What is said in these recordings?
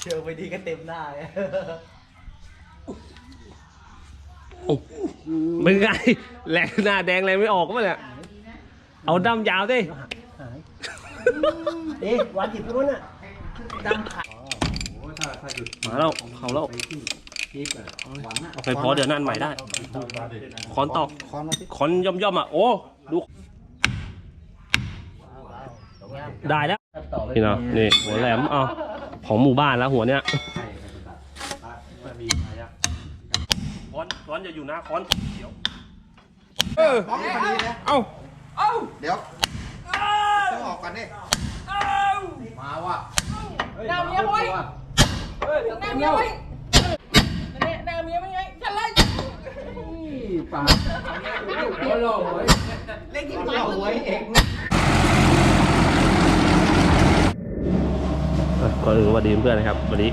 เชื่อไปดีก็เต็มหน้าเลยโอ้ไม่ไงแรงหน้าแดงแรงไม่ออกก็มาเนี่ยเอาดำยาวดิเอ๊ะวันหยิบรุ่นอะดำขามาแล้วเขาแล้วโอเคพอเดี๋ยวนั่นใหม่ได้คอนตอกคอนมาสิคอนย่อมย่อมๆอะโอ้ดูได้แล้วต่อไป นี่เนาะนี่หัวแหลมเอาของหมู่บ้านแล้วหัวเนี้ยคอนคอนจะอยู่หน้าคอนเดี๋ยวเออพร้อมกันดีนะเอ้าเดี๋ยวต้องออกกันดิมาว่ะ Nào mía ơi Nào mía ơi Nè, nào mía mới ngay Chân lên เล่นกินข้าวหวยเอง อะก็ถือว่าดีเพื่อนนะครับ วันนี้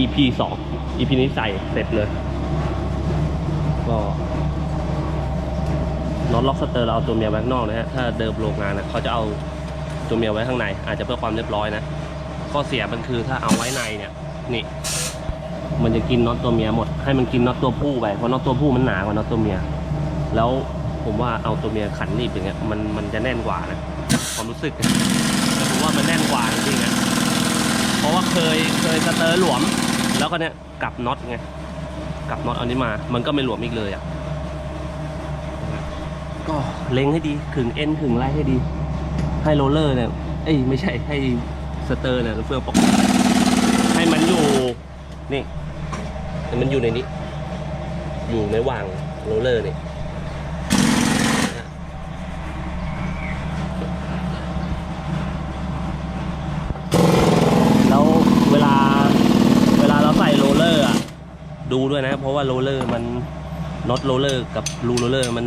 EP สอง EP นี้ใส่เสร็จเลย ก็น็อตล็อกสเตอร์เราเอาตัวเมียไว้ข้างนอกนะฮะ ถ้าเดิมโรงงานนะเขาจะเอาตัวเมียไว้ข้างใน อาจจะเพื่อความเรียบร้อยนะ ข้อเสียมันคือถ้าเอาไว้ในเนี่ย นี่ มันจะกินน็อตตัวเมียหมด ให้มันกินน็อตตัวผู้ไป เพราะน็อตตัวผู้มันหนากว่าน็อตตัวเมีย แล้วผมว่าเอาตัวเมียขันรีบอย่างเงี้ย มันมันจะแน่นกว่านะ ความรู้สึกแต่ผมว่ามันแน่นกว่าจริงๆนะ เพราะว่าเคยเคยสเตอร์หลวม แล้วก็เนี่ยกลับน็อตไงกลับน็อตเอานี้มา มันก็ไม่หลวมอีกเลยอะก็เล็งให้ดีขึงเอ็นขึงไล่ให้ดี ให้โรลเลอร์เนี่ยเอ้ยไม่ใช่ให้สเตอร์เนี่ยเฟืองปกให้มันอยู่นี่ให้มันอยู่ในนี้ อยู่ในวางโรลเลอร์นี่แล้วเวลาเวลาเราใส่โรลเลอร์อะ ดูด้วยนะ เพราะว่าโรลเลอร์มันน็อตโรลเลอร์กับรูโรลเลอร์มัน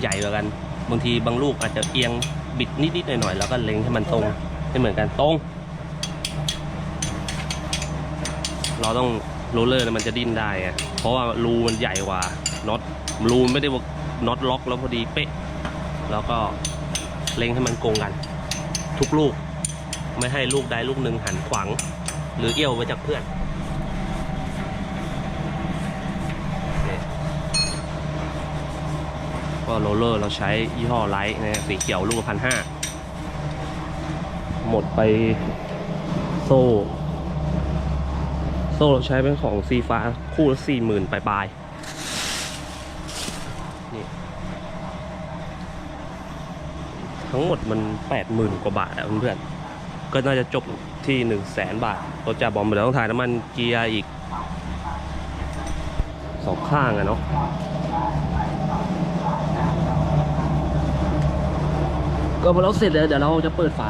ใหญ่กว่ากัน บางทีบางลูกอาจจะเอียงบิดนิดๆหน่อยๆแล้วก็เล็งให้มันตรงให้เหมือนกันตรง เราต้องโรลเลอร์มันจะดิ้นได้อะเพราะว่ารูมันใหญ่กว่าน็อตรูไม่ได้ว่าน็อตล็อกแล้วพอดีเป๊ะ แล้วก็เล็งให้มันโกงกัน ทุกลูก ไม่ให้ลูกใดลูกหนึ่งหันขวางหรือเอี้ยวไปจากเพื่อน ก็โรลเลอร์เราใช้ยี่ห้อไลท์นะสีเขียวลูกพันห้าหมดไปโซ่ โซ่เราใช้เป็นของซีฟ้าคู่ละสี่หมื่นปลายๆนี่ทั้งหมดมันแปดหมื่นกว่าบาทอะเพื่อนๆก็น่าจะจบที่1นึ่งแสนบาทรถจะบอมไปแล้วต้องถ่ายน้ำมันเกียร์อีกสองข้างอะเนาะ ก็พอเราเสร็จแล้วเดี๋ยวเราจะเปิดฝา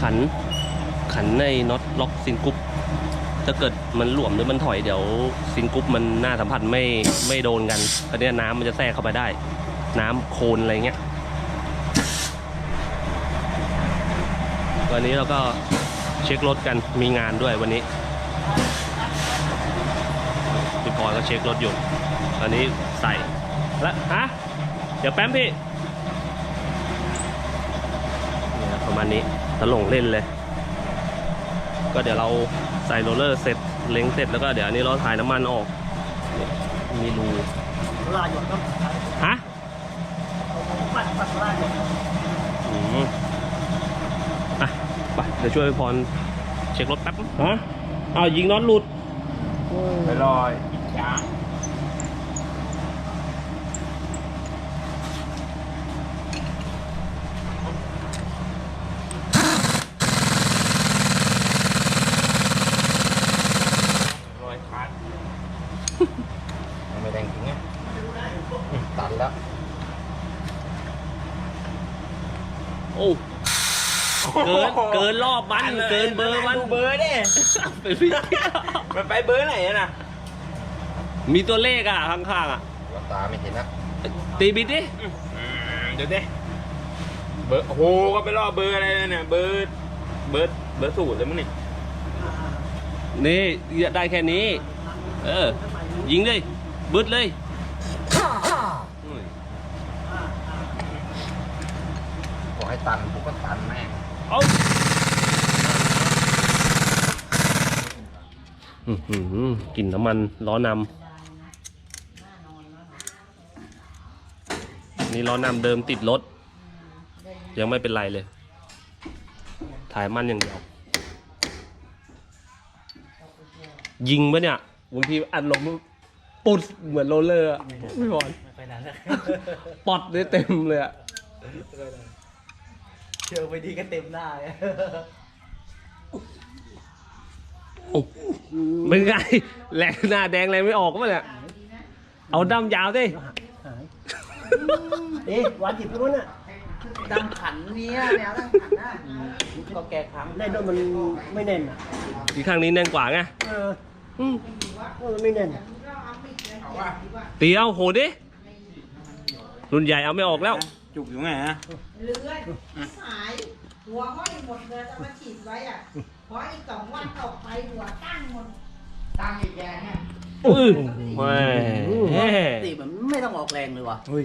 ขันขันในน็อตล็อกซินกรุ๊ปถ้าเกิดมันหลวมหรือมันถอยเดี๋ยวซินกรุ๊ปมันหน้าสัมผัสไม่ไม่โดนกันตอนนี้น้ำมันจะแทรกเข้าไปได้ น้ำโคลนอะไรเงี้ยวันนี้เราก็เช็ครถกันมีงานด้วยวันนี้พี่พรก็เช็ครถอยู่ตอนนี้ใส่แล้วฮะเดี๋ยวแป๊มพี่เนี่ยประ มาณนี้ตลงเล่นเลย ก็เดี๋ยวเราใส่โรลเลอร์เสร็จเล็งเสร็จแล้วก็เดี๋ยวอันนี้เราถ่ายน้ำมันออกเนี่ยมีรูลาหยดเนาะฮะปัดปัดลาหยดอืมอะไปเดี๋ยวช่วยพี่พรเช็ครถแป๊บฮะอ้าวยิงน็อตหลุดไปลอยอีกช้าง รอยขาดมันไม่แดงจริงไงตันแล้ว โอ้เกิ นเกินรอบมันเกินเบอร์มันดูเบอร์ดิไปพี่มันไปเบอร์ไหนอะน่ะมีตัวเลขอะข้างๆอะว่าตาไม่เห็นนะตีบิดดิอืมเดี๋ยวดิเบอร์โอ้โหก็ไปรอเบอร์อะไรเนี่ยเบอร์เบอร์เบอร์สูตรเลยมั้งนี่นี่ได้แค่นี้ เออ ยิงเลยบึดเลยบอกให้ตันผมก็ตันแม่ง เอา อื้อหือ กลิ่นน้ำมันล้อนำนี่ล้อนำเดิมติดรถ ยังไม่เป็นไรเลย ถ่ายมันอย่างเดียว ยิงปะเนี่ยบางทีอัดลมปุดเหมือนโรลเลอร์ไม่บอปนั้นนะปอดได้เต็มเลยอะเชิงไปดีก็เต็มได้อะ โอ้เป็นไงแหลกหน้าแดงแรงไม่ออกปะเนี่ยเอาดำยาวดิหายเอ๊ะหวานหยิบตัวนู้นน่ะดำขันเนี้ยแนวดำขันนะก็แกครั้งแน่นอนมันไม่แน่นอะอีกข้างนี้แน่นกว่าไงเอออืมมันไม่แน่นเตียวโหดิรุ่นใหญ่เอาไม่ออกแล้ว จุกอยู่ไงฮะเลือดหาย หัวห้อยหมดเลยจะมาฉีดไว้อะ พออีกสองวันออกไปหัวตั้งหมดตั้งอีกแกเนี่ยอื้อแม่ตีมันไม่ต้องออกแรงเลยว่ะเฮ้ย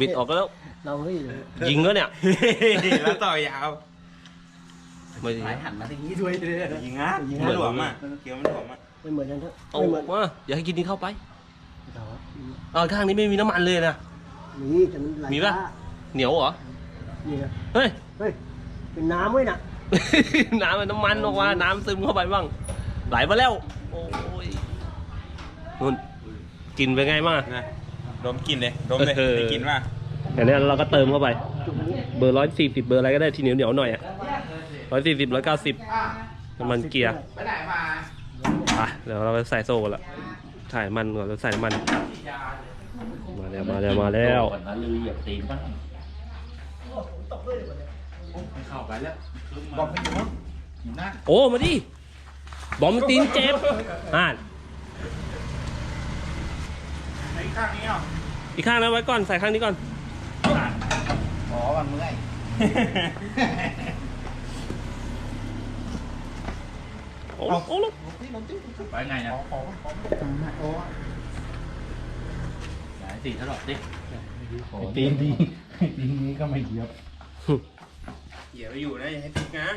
บิดออกแล้ว เราเฮ้ยยิงแล้วเนี่ย แล้วต่อยาวไม่หลายหันมาทางนี้ด้วยเลยยิงอะยิงหลวมอะเกี่ยวมันหลวมอะไม่เหมือนกันเถอะเอาไม่เหมือนมาอย่าให้กินนี้เข้าไปเราอะเอาข้างนี้ไม่มีน้ำมันเลยนะนี่จะไหลมีปะช้าเหนียวเหรอนี่นะเฮ้ยเฮ้ยเป็นน้ำไว้น่ะ น้ำมันน้ำมันออกมา น้ำซึมเข้าไปบ้าง ไหลมาแล้ว โอ้ยนุ่นกินไปไงมากนะดมกลินเลย ดมเลยเออได้กลินป่ะอันนี้เราก็เติมเข้าไป เบอร์ร้อยสี่สิบเบอร์อะไรก็ได้ที่เหนียวเหนียวๆหน่อยอะร้อยสี่สิบร้อยเก้าสิบน้ำมันเกียร์ไปไหนมาอะเดี๋ยวเราไปใส่โซ่กันละถ่ายมันก่อนแล้วใส่น้ำมัน มาแล้วมาแล้วมาแล้ว ก่อนนะลือเหยียบตีนบ้างบอกไม่อยู่อยู่นั่นโอ้มาดิบอมตีนเจ็บอ่านในข้างนี้อะอีกข้างนั้นไว้ก่อนใส่ข้างนี้ก่อนอ๋อวันเมื่อยโอ้โอ้ลูกไปไงนะสายสี่ถลอกดิตีนดีตีนนี้ก็ไม่เหยียบ เหยียไปอยู่นะอย่าให้พลิกนะ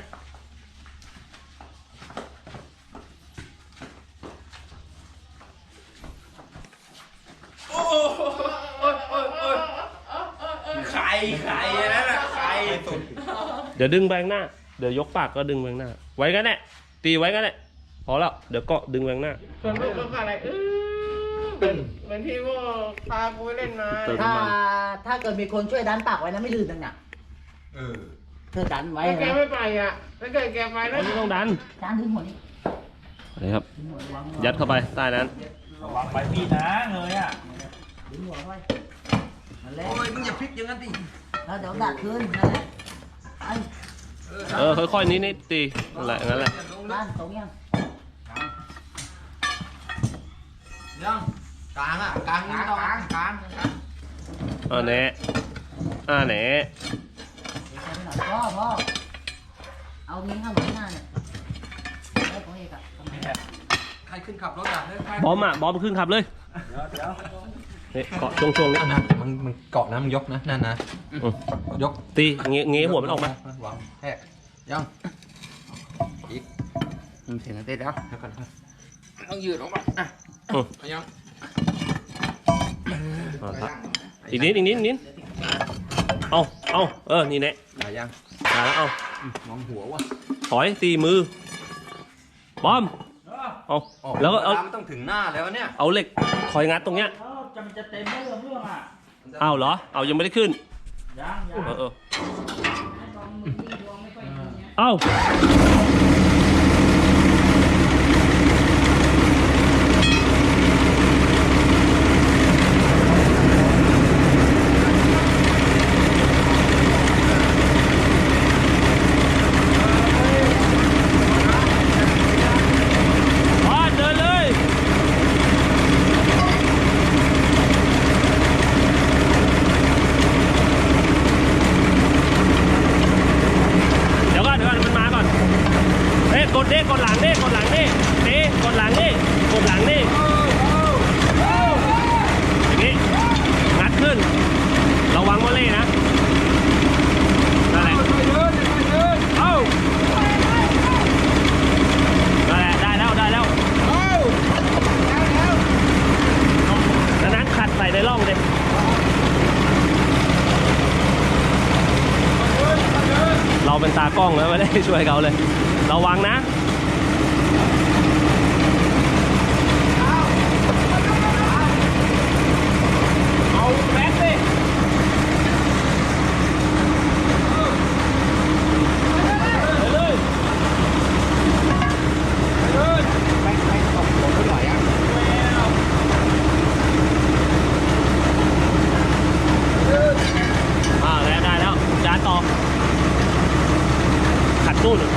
โอ้โอ้โอ้โอ้โอ้ไข่ไข่อันนั่นน่ะไข่สุดเดี๋ยวดึงแบงหน้า เดี๋ยวยกปากก็ดึงแบงหน้า ไว้กันแหละตีไว้กันแหละพอแล้วเดี๋ยวเกาะดึงแบงหน้า ส่วนลูกก็อะไรอื้อเหมือนเหมือนที่ว่าพากูไปเล่นมา ถ้าถ้าเกิดมีคนช่วยดันปากไว้นะไม่ลื่นตั้งเนี่ยเออ เธอดันไว้ถ้าแกนะไม่ไปอะถ้าเกิดแกไปนะไม่ต้องดันดันถึงหมดนี่นี่ครับยัดเข้าไปใต้นั้น ระวังไปพี่นะเงยอะดึงหัวไว้นั่นแหละโอ้ยมึงอย่าพลิกอย่างนั้นดิแล้วเดี๋ยวดักคืนนั่นแหละไอ้เออค่อยๆนิดนิดๆตีนั่นแหละนั่นแหละบ้านตรงยังยังกลางอะกลางนี่ต้องกลางกลางอ่าแหน่อ่าแหน่เพ่อพ่อเอางี้ข้างหลังหน้าเนี่ยไอ้ของเอกอะใครขึ้นขับรถอะใครบอมอะบอมขึ้นขับเลยนี่เกาะช่วงๆนี้นะมันมันเกาะนะมันยกนะนั่นนะอืมยกตีเงี้ยเงี้ยหัวมันออกมาวางแทกยังอีกมึงเสียงเต้นแล้วเดี๋ยวก่อนต้องยืดออกมาอะอืมเอายังอ่าครับอีกนิดอีกนิดอีกนิดเอาเอาเออนี่แน่ ได้ยังมาแล้วเอามองหัวว่ะถอยตีมือบอมเอาแล้วก็เอามันต้องถึงหน้าแล้วเนี่ยเอาเหล็กคอยงัดตรงเนี้ยจะมันจะเต็มไม่เรื่องเรื่องอะเอาเหรอเอายังไม่ได้ขึ้นยังยังเออเออเอาบ้านเดินเลย เดี๋ยวก่อนเดี๋ยวก่อนมันมาก่อนเฮ้ยกดดิกดหลังดิกดหลังดินี่กดหลังดิกดหลังดิอย่างนี้งัดขึ้น ระวังวอลเล่นะนั่นแหละเอ้านั่นแหละได้แล้ว องนะไม่ได้ช่วยเขาเลย ระวังนะ เอาแม็กสิ อ่าแล้วได้แล้วจานต่อ ขัดตู้หนึ่ง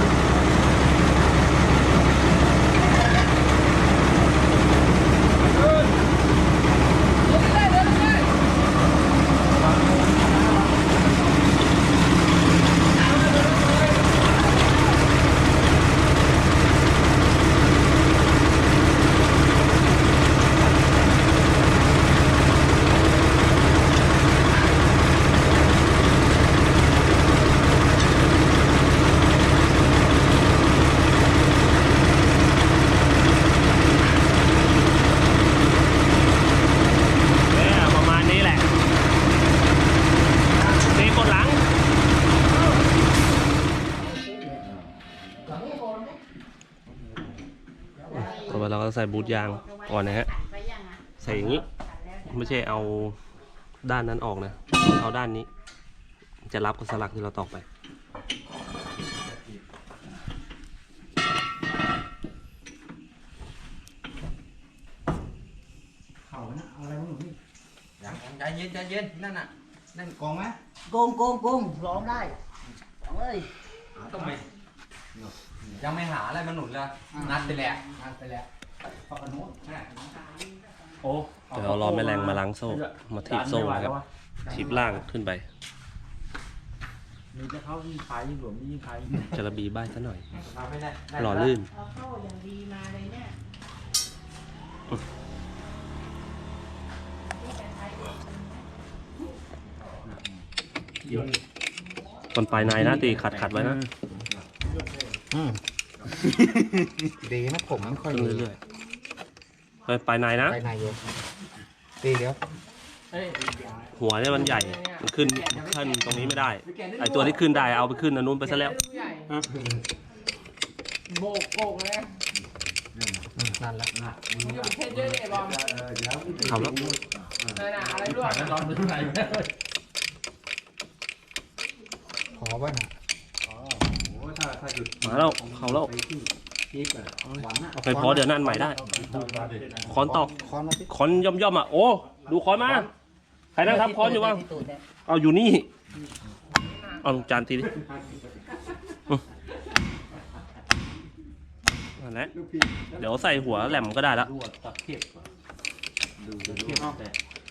เนี่ยประมาณนี้แหละนี่กดหลัง ต่อไป เราก็ใส่บูทยางก่อนนะฮะ ใส่อย่างนี้ ไม่ใช่เอาด้านนั้นออกนะ เอาด้านนี้ จะรับกับสลักที่เราตอกไป เข่านะเอาอะไรมาหนุนนี่ยังใจเย็นใจเย็นนั่นน่ะ นั่นกองไหมโกงโกงโกงร้องได้เอ้ยต้องไม่ยังไม่หาอะไรมาหนุนเลยนัดไปแล้วทานไปแล้ว พอกันโน้นโอ้เดี๋ยวเอาล้อแม่แรงมาล้างโซ่ มาถีบโซ่นะครับ ถีบล่างขึ้นไปมีจะเข้ายิ่งขายยิ่งหลวมยิ่งขายจะระบีบ้ายซะหน่อยทำไม่ได้ได้หล่อลื่นเอาเข้าอย่างดีมาเลยเนี่ยตอนปลายในนะตีขัดขัดไว้นะดีนะผมไม่ค่อยขึ้นเรื่อยๆ เฮ้ยปลายในนะ ไปไหนโยดีเดี๋ยวหัวเนี่ยมันใหญ่ มันขึ้นขึ้นตรงนี้ไม่ได้ ไอตัวที่ขึ้นได้เอาไปขึ้นอันนู้นไปซะแล้วใหญ่โบกโบกเลยนั่นแล้วมึงจะไปเทสเยอะเลยบอมเขาแล้วนั่นน่ะอะไรด้วยร้อนเป็นไงขอไว้หน่อย มาแล้ว เขาแล้วไม่ พอเดี๋ยวนั่นใหม่ได้คอนตอกคอนมาสิคอนย่อมย่อมๆอะโอ้ดูคอนมาใครนั่งทำคอนอยู่วะที่ตูดเนี่ยเอาอยู่นี่เอาจานทีดิอืมนั่นแหละเดี๋ยวใส่หัวแหลมก็ได้แล้ว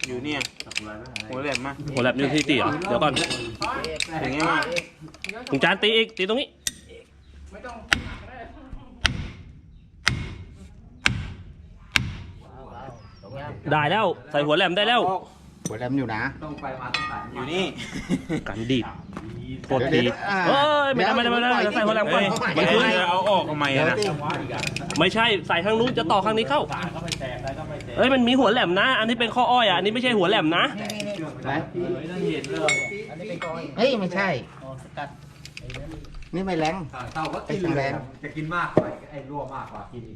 อยู่เนี่ยหัวแหลมมาหัวแหลมอยู่ที่ตีเหรอะเดี๋ยวก่อนอย่างเงี้ยมาถุงจานตีอีกตีตรงนี้ ไม่ต้องหักก็ ได้ได้แล้ว ใส่หัวแหลมได้แล้ว หัวแรมอยู่นะอยู่นี่กันดีดโคตรดีเดี๋ยวๆอ่าเอ้ยไม่ได้ไม่ได้ไม่ได้เดี๋ยวใส่หัวแหลมก่อนมันคือเอาออกทำไมเดี๋ยวอะนะสิไม่ใช่ใส่ข้างนู้นจะต่อข้างนี้เข้าเอ้ยมันมีหัวแหลมนะ อันนี้เป็นข้ออ้อยอะอันนี้ไม่ใช่หัวแหลมนะนี่นี่นี่ไหนอันนี้เป็นกอยเฮ้ยไม่ใช่อ๋อสกัดนี่ไม่แรงไอ้แรง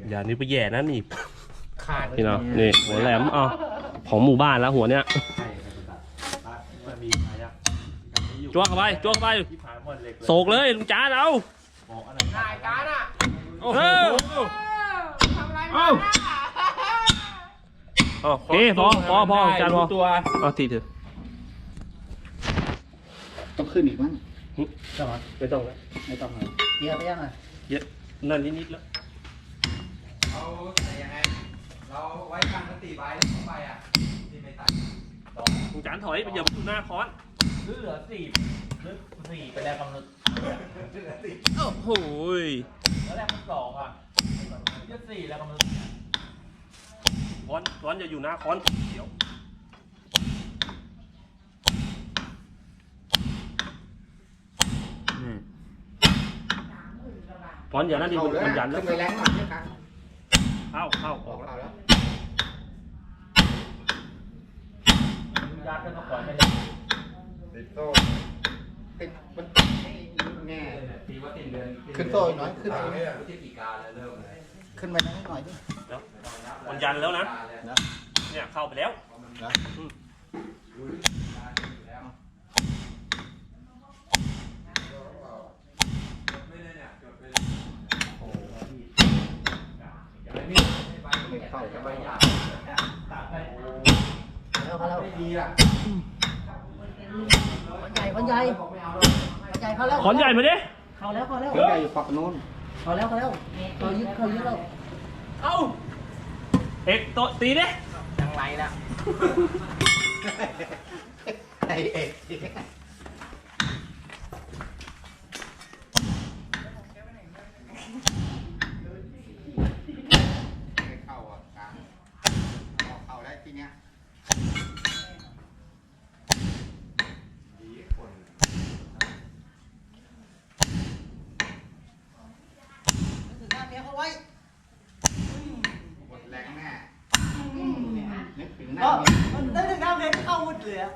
อย่านี้ไปแย่นะนี่ ขาดนี่เนาะนี่หัวแหลมเอาของหมู่บ้านแล้วหัวเนี้ยจ้วงเข้าไปจ้วงเข้าไปโศกเลยลุงจ้าเอาถ่ายการอะเออทำอะไรมาน่ะโอเคพอพอพอจานพอตัวเอาทีเถอะต้องขึ้นอีกมั้งไม่ต้องแล้วไม่ต้องเลยเดี๋ยวไปยังอะเยอะนั่นนิดๆแล้วเราใส่ยังไง เราไว้กันตีใบเข้าไปอะที่ไม่ตัดลุงจานถอยไปอย่าไปอยู่หน้าค้อนเหลือสี่เหลือสี่ไปแล้วกำลังโอ้โหยแล้วแรกมันสองอะเหลือสี่แล้วกำลังค้อนค้อนอย่าอยู่หน้าค้อนเดี๋ยวค้อนอย่านั่นดิเข้าเลยมันยันแล้วขึ้นไปแรงหน่อยนะครับเข้าเข้าออออกกแล้วเราแล้ว ยัดกันมาก่อนไม่ติดโซ่ติดมันแง่ปีว่าติดเดือนขึ้นโซ่อีกหน่อยขึ้นไปไม่ได้ที่ปีกาแล้วเริ่มเลยขึ้นไปนิดหน่อยดิมันยันแล้วนะ เนี่ยเข้าไปแล้วนะไม่เข้าจะไปยาก แล้วเขาแล้ว ไม่ดีอะคนใหญ่คนใหญ่คนใหญ่เขาแล้วขอนใหญ่มาดิเขาแล้วเขาแล้วขึ้นไปอยู่ฝั่งนู้นเขาแล้วเขาแล้วเขายึดเขายึดเราเอ้าเอกโตะตีดิจังไรละไอเอก ไม่เข้าอะกลางพอเข้าได้ทีเนี้ยดีคน ถึงหน้าเมียเขาไว้ หมดแรงแน่นึกถึงหน้า ก็ เมีย มันได้ถึงหน้าเมียเข้าหมดเลยอะ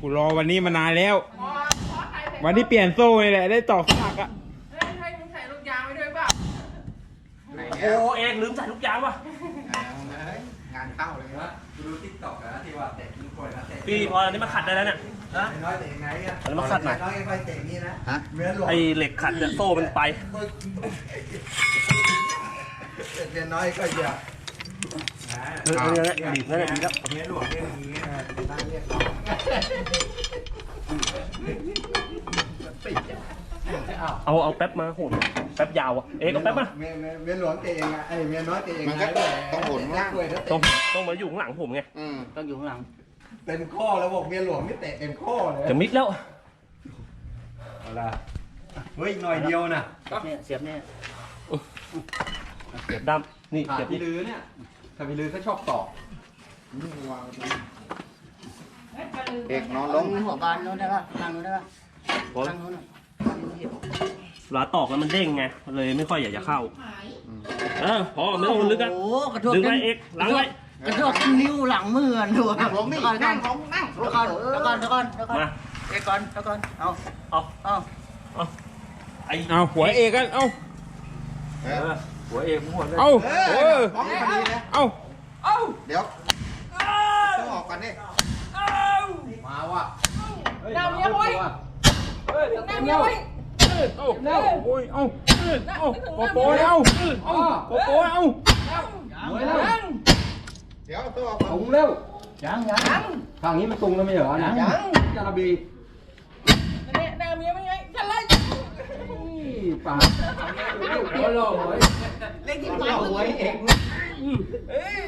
กูรอ วันนี้มานานแล้วพอพอใครเสร็จวันที่เปลี่ยนโซ่นี่แหละ ได้ต่อสมัครอะเฮ้ยให้มึงใส่ลูกยางไว้ด้วยเปล่าไหนโอ้เนี่ยเอกลืมใส่ลูกยางว่ะเอ้ยงานเข้าเลยนะดูทิกตอกนะที่ว่าเตะทุกคนนะเตะพี่พออันนี้มาขัดได้แล้วเนี่ยน้อยเตะยังไงอะอันนี้มาขัดหน่อยน้อยค่อยเตะนี่นะฮะเนื้อหลวงไอเหล็กขัดเนี่ยโซ่มันไปเตะน้อยก็อย่าเออเออเนี่ยดีดนั่นแหละดีแล้วเนื้อหลวงเรื่อง นี้นั่งเรียกร้องเอาเอาแป๊บมาโหนแป๊บยาวอะเอกเอาแป๊บมาเมียเมียเมียหลวงเตะยังไงไอ้เมียน้อยเตะยังมันไงก็ต้องโหนล่างกล้วยถ้าต้องเตะต้องมาอยู่ข้างหลังผมไงอืมต้องอยู่ข้างหลังเต็มข้อแล้วบอกเมียหลวงนี่เตะเต็มข้อเลยจะมิดแล้วเอาละเฮ้ยหน่อยเดียวนะเนี่ยเสียบเนี่ยเสียบดำนี่ขาเสียบพี่ลือเนี่ยถ้าพี่ลือเขาชอบตอก เอกนอนลลงงหัวบานนู้นได้ป่ะนั่งนู้นได้ป่ะนั่งนู้นน่ะเวลาตอกแล้วมันเด้งไงเลยไม่ค่อยอยากจะเข้าเออพอไม่ต้องลึกอะโอ้โหกระโดดดึงไว้เอกหลังไว้ กระโดดนิ้วหลังมือกันดูนั่งลงนี่เดี๋ยวก่อนนั่งลงนั่งเดี๋ยวก่อนเดี๋ยวก่อนเดี๋ยวก่อนเดี๋ยวก่อนมาเดี๋ยวก่อนเดี๋ยวก่อนเอาเอาเอาไอเอาหัวเอกกันเอาเออหัวเอกหัวเลยเอเอาอเออมองพอดีเลยเอาเอ้าเดี๋ยวต้องออกกันดิเอ้ามาว่ะ หน้าเมียเขาไว้ถึงหน้าเมียไว้เอาเอาโอ้ยเอาเอาโปโปเอาเอาโปโปเอายังเดี๋ยวต้องออกก่อนตุงเร็วยังยังยังทางนี้มันตุงแล้วไม่เหรอนะยังจาระบีเนี่ยหน้าเมียเป็นไงฉันไล่ปากหัวหล่อหัวเล็กที่ปากหัวเอกเอ้ย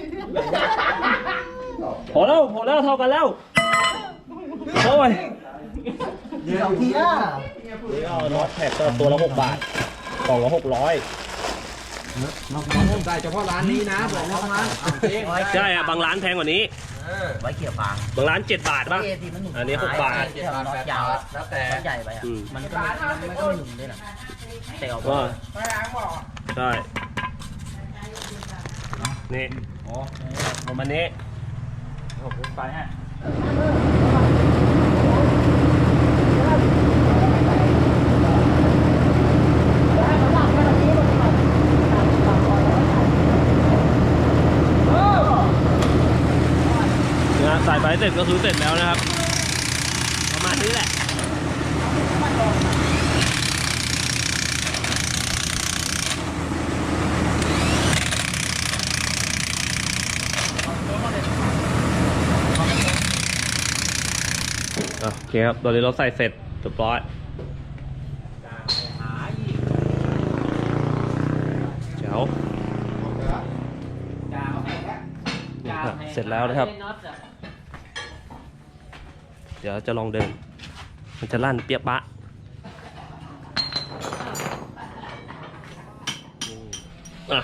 พอแล้วพอแล้วเท่ากันแล้วโอ้ย สองทีละนี่ก็น็อตแท็กก็ตัวละหกบาทกล่องละหกร้อยได้เฉพาะร้านนี้นะบอกเขามาเองใช่อะบางร้านแพงกว่านี้ ไว้เกี่ยวฟางบางร้านเจ็ดบาทป่ะ เอทีมันหนุนอันนี้หกบาท เจ็ดบาทแปดบาทแล้วแต่ใหญ่ไปอะ อืม มันก็ไม่มันก็ไม่หนุนด้วยนะแต่ออกว่ามาล้างบ่อใช่นี่ประมาณนี้ไปฮะ นะสายไฟเสร็จก็คือเสร็จแล้วนะครับ ประมาณนี้แหละ โอเคครับ ตอนนี้เราใส่เสร็จเรียบร้อยเจ๋วนี่ครับเสร็จแล้วนะครับ เดี๋ยวจะลองเดิน มันจะลั่นเปียบปะอะ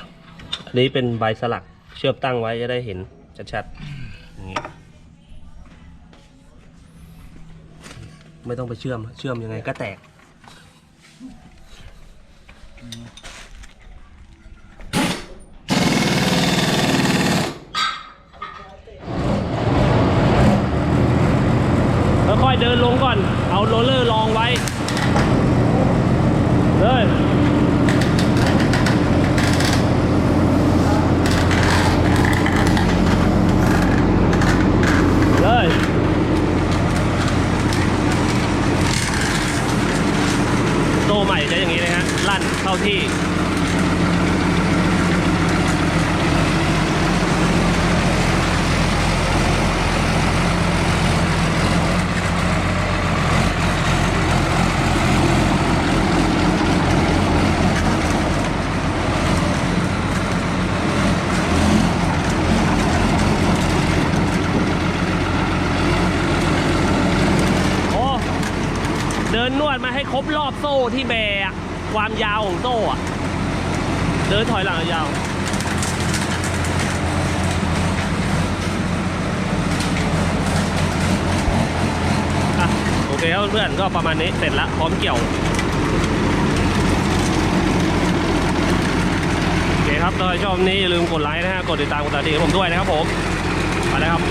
อันนี้เป็นใบสลักเชื่อมตั้งไว้จะได้เห็นชัดๆอย่างนี้ไม่ต้องไปเชื่อม เชื่อมยังไงก็แตก อยๆเดินลงก่อน เอา โรลเลอร์รองไว้ เลย เลย โตใหม่จะอย่างนี้เลยฮะ ลั่นเข้าที่ โอ้ เดินนวดมาให้ค รอบโซ่ที่แบร์ความยาวของโซ่อะเดินถอยหลังยาวโอเคครับเพื่อนก็ประมาณนี้เสร็จแล้วพร้อมเกี่ยวโอเคครับถ้าชอบนี้อย่าลืมกดไลค์นะฮะกดติดตามกดติดตามผมด้วยนะครับผมไปแล้วครับ